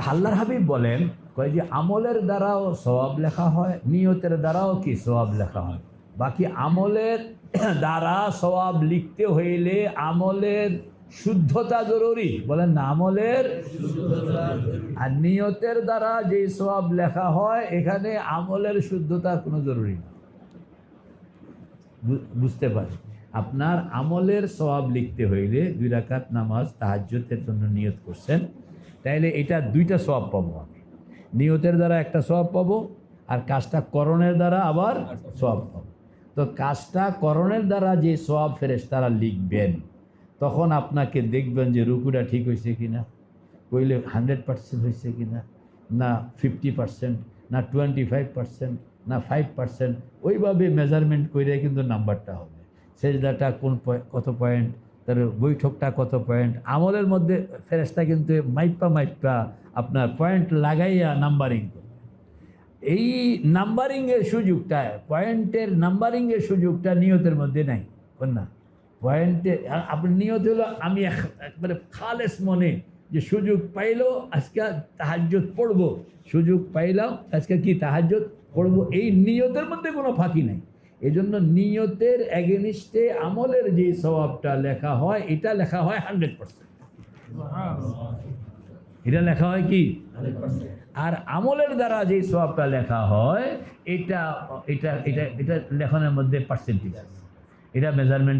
তা আল্লাহর হাবিব বলেন, কয় যে আমলের দ্বারাও সওয়াব লেখা হয়, নিয়তের দ্বারাও কি সওয়াব লেখা হয়? বাকি আমলের দ্বারা সওয়াব লিখতে হইলে আমলের শুদ্ধতা জরুরি। বলেন না, আমলের আর নিয়তের দ্বারা যে সওয়াব লেখা হয়, এখানে আমলের শুদ্ধতা কোনো জরুরি না। বুঝতে পারি আপনার আমলের সওয়াব লিখতে হইলে দুই রাকাত নামাজ তাহাজ্জুদের জন্য নিয়ত করছেন। তাইলে এটা দুইটা সওয়াব পাবো আমি নিয়তের দ্বারা একটা সওয়াব পাবো আর কাজটা করণের দ্বারা আবার সওয়াব পাবো। তো কাজটা করণের দ্বারা যে সওয়াব ফেরেস তারা লিখবেন, তখন আপনাকে দেখবেন যে রুকুটা ঠিক হয়েছে কি না কইলে হান্ড্রেড পার্সেন্ট হয়েছে কি না না ফিফটি পার্সেন্ট, না টোয়েন্টি ফাইভ পার্সেন্ট, না ফাইভ পার্সেন্ট, ওইভাবে মেজারমেন্ট করে কিন্তু নাম্বারটা হবে। সেজদাটা কোন কত পয়েন্ট? তার বৈঠকটা কত পয়েন্ট আমলের মধ্যে ফেরেস্তা কিন্তু মাইপা মাইপা আপনার পয়েন্ট লাগাইয়া নাম্বারিং এই নাম্বারিংয়ের সুযোগটা পয়েন্টের নাম্বারিংয়ের সুযোগটা নিয়তের মধ্যে নাই না পয়েন্টে আ- আপনার নিয়ত হলো আমি একবারে খালেস মনে যে সুযোগ পাইলো, আজকে তাহাজ্জত পড়ব। সুযোগ পাইলাম, আজকে কি তাহাজ্জত পড়ব? এই নিয়তের মধ্যে কোনো ফাঁকি নাই। এজন্য নিয়তের এগেনিস্টে আমলের যে স্বভাবটা লেখা হয়, এটা লেখা হয় হান্ড্রেড পার্সেন্ট এটা লেখা হয় কি? আর আমলের দ্বারা যে স্বভাবটা লেখা হয়, এটা এটা এটা এটা লেখনের মধ্যে পার্সেন্টেজ আছে। এটা মেজারমেন্ট